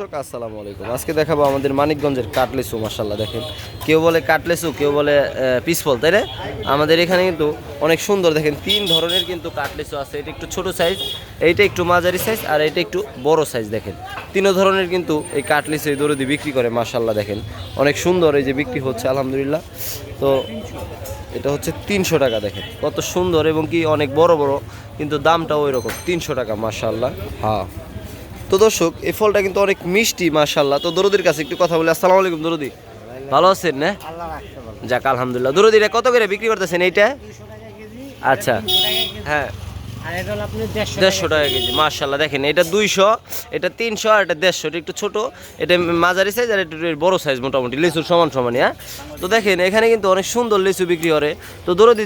দর্শক, আসসালামু আলাইকুম। আজকে দেখাবো আমাদের মানিকগঞ্জের কাটলেসু মাসাল্লাহ দেখেন। কেউ বলে কাটলেসু কেউ বলে পিসফল তাই না? আমাদের এখানে কিন্তু অনেক সুন্দর, দেখেন, তিন ধরনের কিন্তু কাটলেসু আছে। এটা একটু ছোট সাইজ এইটা একটু মাঝারি সাইজ আর এটা একটু বড় সাইজ দেখেন। তিন ধরনের কিন্তু এই কাটলেসু এই দরদি বিক্রি করে মাসাল্লাহ দেখেন। অনেক সুন্দর, এই যে বিক্রি হচ্ছে, আলহামদুলিল্লাহ। তো এটা হচ্ছে তিনশো টাকা, দেখেন। কত সুন্দর এবং কি অনেক বড় বড়, কিন্তু দামটা ওই রকম তিনশো টাকা মাসাল্লাহ হ্যাঁ। তো দর্শক এই ফলটা কিন্তু অনেক মিষ্টি মাশাল্লাহ তো দরদির কাছে একটু কথা বলি। আসসালামু আলাইকুম দরদি। ভালো আছেন না? যাক আলহামদুলিল্লাহ। দরদি এটা কত করে বিক্রি করতেছেন এইটা? আচ্ছা। হ্যাঁ। আর এটা হলো দেড়শো টাকা কেজি মাশাল্লাহ দেখেন এটা দুইশো এটা তিনশো আর এটা দেড়শো এটা একটু ছোট। এটা মাঝারি সাইজ আর একটু বড় সাইজ মোটামুটি লিচুর সমান সমান হ্যাঁ? তো দেখেন এখানে কিন্তু অনেক সুন্দর লিচু বিক্রি করে। তো দরদি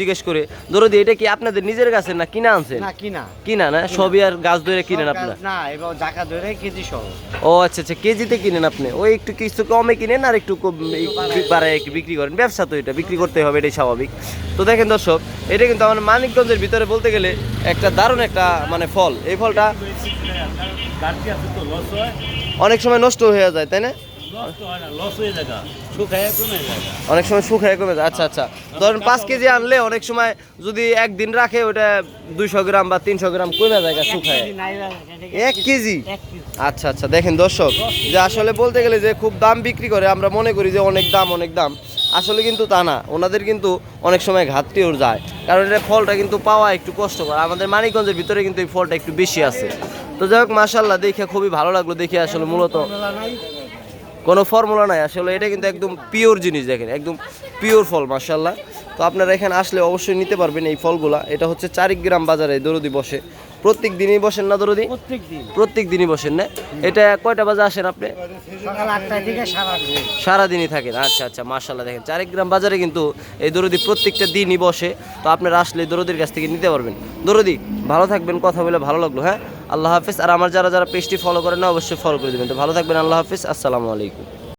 জিজ্ঞেস করে দরদি এটা কি আপনাদের নিজের কাছে না কিনা আনছেন? কিনা। কিনা না? সবই আর গাছ ধরে কিনেন আপনার? না এবার জাকা ধরে কেজি সহ ও আচ্ছা আচ্ছা কেজিতে কিনেন আপনি? ওই একটু কিছু কমে কিনেন আর একটু বাড়ায় একটু বিক্রি করেন। ব্যবসা তো এটা বিক্রি করতে হবে এটাই স্বাভাবিক। তো দেখেন দর্শক এটা কিন্তু আমার মানিকগঞ্জের ভিতরে বলতে গেলে একটা দারুণ একটা মানে ফল। এই ফলটা অনেক সময় নষ্ট হয়ে যায়, তাই না? অনেক সময় শুকায় কমে যায় আচ্ছা আচ্ছা। ধরেন পাঁচ কেজি আনলে অনেক সময় যদি একদিন রাখে, ওটা দুইশো গ্রাম বা তিনশো গ্রাম কমে যায় শুকায়। এক কেজি? আচ্ছা আচ্ছা দেখেন দর্শক, যে আসলে বলতে গেলে যে খুব দাম বিক্রি করে, আমরা মনে করি যে অনেক দাম অনেক দাম। আসলে কিন্তু তা না। ওনাদের কিন্তু অনেক সময় ঘাটতিও যায়। কারণ এটা ফলটা কিন্তু পাওয়া একটু কষ্টকর। আমাদের মানিকগঞ্জের ভিতরে কিন্তু এই ফলটা একটু বেশি আছে। তো যাই হোক মাসাল্লাহ দেখে খুবই ভালো লাগল, দেখে আসলে মূলত কোনো ফর্মুলা নাই। আসলে এটা কিন্তু একদম পিওর জিনিস দেখেন একদম পিওর ফল মার্শাল্লাহ তো আপনারা এখানে আসলে অবশ্যই নিতে পারবেন এই ফলগুলা। এটা হচ্ছে চারিগ্রাম বাজারে দরদি বসে। প্রত্যেক দিনই বসেন না দরদি? প্রত্যেক দিনই বসেন না? এটা কয়টা বাজে আসেন আপনি? সারাদিনই থাকেন। আচ্ছা আচ্ছা মার্শাল্লাহ দেখেন। চারিগ্রাম বাজারে কিন্তু এই দরদি প্রত্যেকটা দিনই বসে। তো আপনারা আসলে দরদির কাছ থেকে নিতে পারবেন। দরদি ভালো থাকবেন কথা বলে ভালো লাগল হ্যাঁ? আল্লাহ হাফিজ। আর আমার যারা যারা পেজটি ফলো করেন না, অবশ্যই ফলো করে দেবেন। তো ভালো থাকবেন, আল্লাহ হাফিজ। আসসালামু আলাইকুম।